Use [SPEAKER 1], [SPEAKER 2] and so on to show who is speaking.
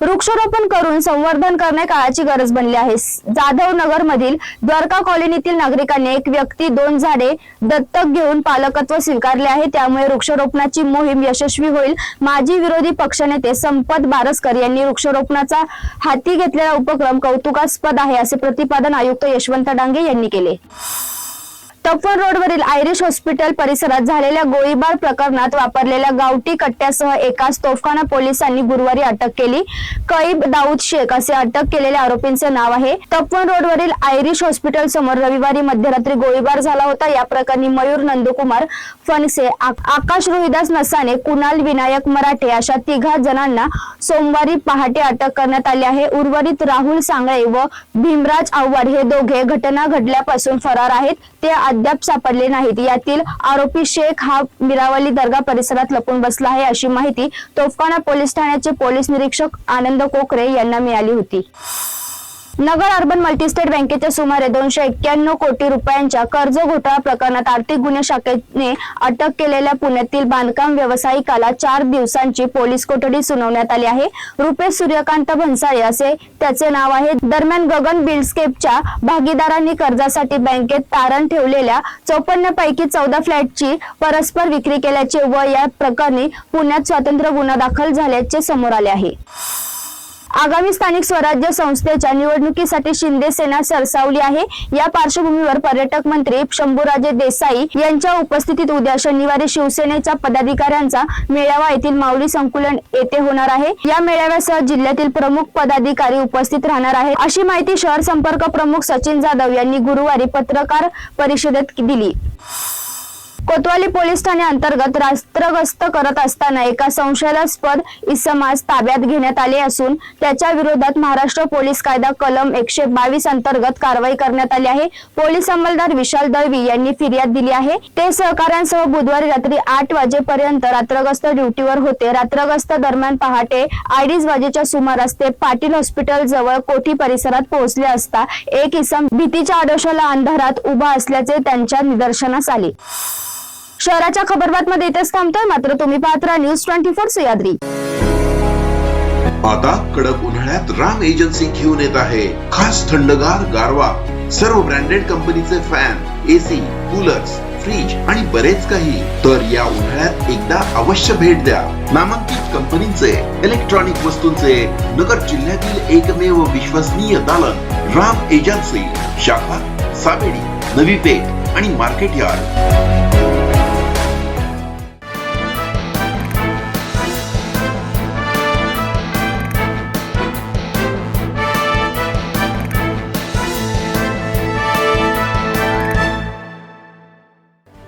[SPEAKER 1] वृक्षारोपण करून संवर्धन करणे काळाची गरज बनली आहे. जाधव नगर मधील द्वारका कॉलनीतील नागरिकांनी एक व्यक्ती दोन झाडे दत्तक घेऊन पालकत्व स्वीकारले आहे. त्यामुळे वृक्षारोपणाची मोहीम यशस्वी होईल. माजी विरोधी पक्षनेते संपत बारसकर यांनी वृक्षारोपणाचा हाती घेतलेला उपक्रम कौतुकास्पद आहे असे प्रतिपादन आयुक्त यशवंत डांगे यांनी केले. तपवन रोडवरील आयरिश हॉस्पिटल परिसरात झालेल्या गोळीबार प्रकरणात वापरलेल्या गावठी कट्ट्यासह एकाच तोफखाना पोलिसांनी गुरुवारी अटक केली. कैब दाऊद शेख असे अटक केलेल्या आरोपींचे नाव आहे. तपवन रोडवरील आयरिश हॉस्पिटल समोर रविवारी मध्यरात्री गोळीबार झाला होता. या प्रकरणी मयूर नंदकुमार फणसे आकाश रोहिदास नसाने कुणाल विनायक मराठे अशा तिघा जणांना सोमवारी पहाटे अटक करण्यात आली आहे. उर्वरित राहुल सांगळे व भीमराज आव्हाड हे दोघे घटना घडल्यापासून फरार आहेत. ते अद्याप सापडले नाहीत. यातील आरोपी शेख हा मिरावली दर्गा परिसरात लपून बसला आहे अशी माहिती तोफखाना पोलीस ठाण्याचे पोलीस निरीक्षक आनंद कोकरे यांना मिळाली होती. नगर अर्बन मल्टीस्टेट बँकेच्या सुमारे दोनशे एक्क्याण्णव कोटी रुपयांच्या कर्ज घोटाळा प्रकरणात आर्थिक गुन्हे शाखेने अटक केलेल्या पुण्यातील बांधकाम व्यावसायिकाला चार दिवसांची पोलीस कोठडी सुनावण्यात आली आहे. रुपेश सूर्यकांत भन्साळे असे त्याचे नाव आहे. दरम्यान गगन बिल्डस्केपच्या भागीदारांनी कर्जासाठी बँकेत तारण ठेवलेल्या चौपन्न पैकी चौदा फ्लॅटची परस्पर विक्री केल्याचे व या प्रकरणी पुण्यात स्वातंत्र्य गुन्हा दाखल झाल्याचे समोर आले आहे. आगामी स्थानिक स्वराज्य संस्थेच्या निवडणुकीसाठी शिंदे सेना सरसावली आहे. या पार्श्वभूमीवर पर्यटक मंत्री शंभूराजे देसाई यांच्या उपस्थितीत उद्या शनिवारी शिवसेनेच्या पदाधिकाऱ्यांचा मेळावा येथील माऊली संकुलन येथे होणार आहे. या मेळाव्यासह जिल्ह्यातील प्रमुख पदाधिकारी उपस्थित राहणार आहेत. अशी माहिती शहर संपर्क प्रमुख सचिन जाधव यांनी गुरुवारी पत्रकार परिषदेत दिली. कोतवाली पोलीस ठाणे अंतर्गत रात्र करत असताना एका संशयास्पद इसमास ताब्यात घेण्यात आले असून त्याच्या विरोधात महाराष्ट्र पोलीस कायदा कलम एकशे बावीस अंतर्गत कारवाई करण्यात आली आहे. पोलीस अंमलदार विशाल दळवी यांनी फिर्याद दिली आहे. ते सहकाऱ्यांसह बुधवारी रात्री आठ वाजेपर्यंत रात्रगस्त ड्युटीवर होते. रात्रगस्त दरम्यान पहाटे अडीच वाजेच्या सुमारास ते पाटील हॉस्पिटल जवळ कोठी परिसरात पोहोचले असता एक इसम भीतीच्या आडोशाला अंधारात उभा असल्याचे त्यांच्या निदर्शनास आले. शहराच्या खबरबातमध्ये इथेच थांबतोय. मात्र तुम्ही पाहत राहा न्यूज ट्वेंटी फोर सह्याद्री
[SPEAKER 2] आता कडक उन्हाळ्यात राम एजन्सी घेऊन येत आहे. खास थंडगार गारवा. सर्व ब्रँडेड कंपनीचे फॅन एसी कूलर्स फ्रीज आणि बरेच काही. तर या उन्हाळ्यात एकदा अवश्य भेट द्या. नामांकित कंपनीचे इलेक्ट्रॉनिक वस्तूंचे नगर जिल्ह्यातील एकमेव विश्वसनीय दालन राम एजन्सी शाखा सावेडी नवी पेठ आणि मार्केट यार्ड.